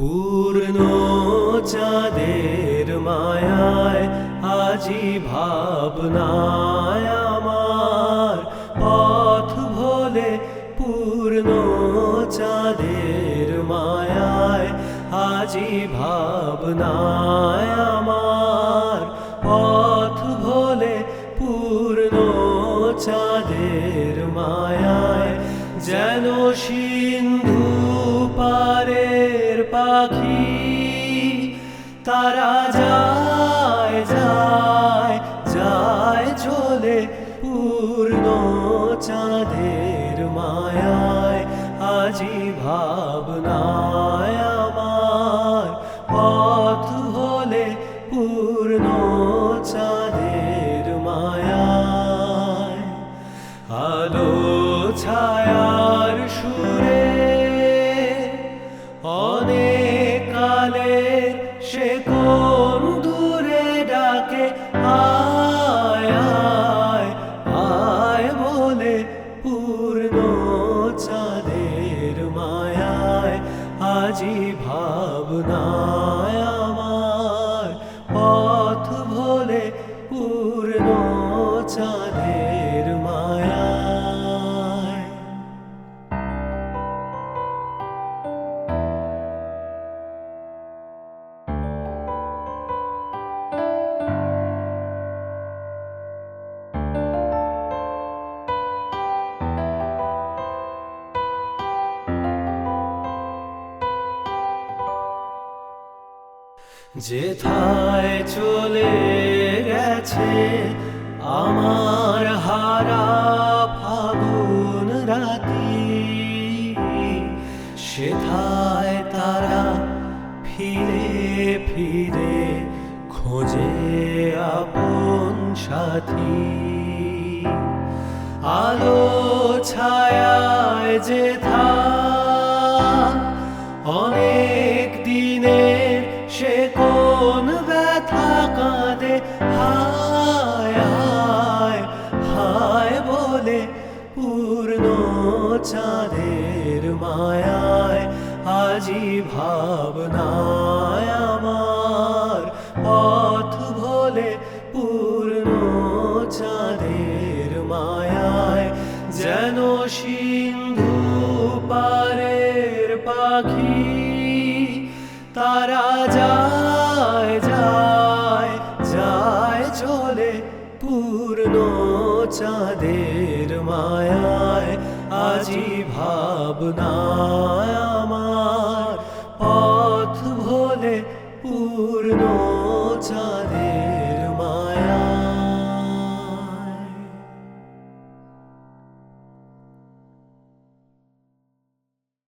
পূর্ণ চাঁদের মায়ায়, আজি ভাবনায় আমার পথ ভোলে পূর্ণ চাঁদের মায়ায়, আজি ভাবনায় আমার পথ ভোলে পূর্ণ চাঁদের মায়ায়, যেন পারের পাখি, তারা যায় যায় যায় চলে পূর্ণ চাঁদের মায়ায়। আজি ভাবনায় আমার পথ হলে পূর্ণ চাঁদের মায়ায়। আলো ছায়ার অনেক কালের সে কোন দূরে ডাকে, আয় আয় আয় বলে পূর্ণ চাঁদের মায়ায় আজি ভাবনায় যেথায় চলে গেছে আমার হারা ফাগুন রাতি, সেথায় তারা ফিরে ফিরে খোঁজে আপন সাথী। আলো ছায়ায় যেথা ব্যথা কাঁদে হায় হায় হায় বলে পূর্ণ চাঁদের মায়ায়, আজি ভাবনায় আমার পথ ভোলে পূর্ণ চাঁদের মায়ায়, যেন সিন্ধু পারের পাখি, তারা যায় চাঁদের মায়ায় আজি ভাবনায়